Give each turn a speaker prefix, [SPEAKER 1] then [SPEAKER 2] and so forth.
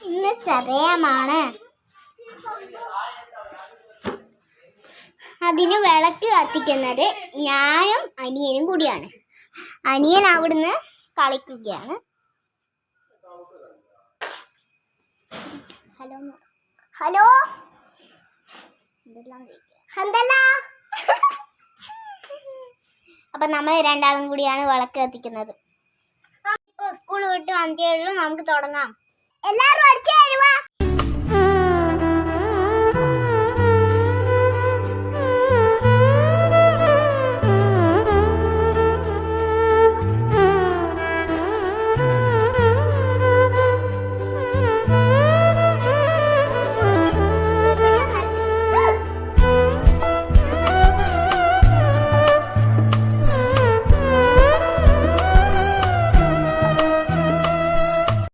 [SPEAKER 1] ഇന്ന് ചതയമാണ്. അതിന് വിളക്ക് കത്തിക്കുന്നത് ഞാനും അനിയനും കൂടിയാണ്. അനിയൻ അവിടുന്ന് കളിക്കുകയാണ്. ഹലോ? ഹലോ? എന്തല്ല അപ്പൊ നമ്മൾ രണ്ടാളും കൂടിയാണ് വിളക്ക് കത്തിക്കുന്നത്. സ്കൂൾ വിട്ട് വന്നേ ഉള്ളൂ. നമുക്ക് തുടങ്ങാം. എല്ലാവരും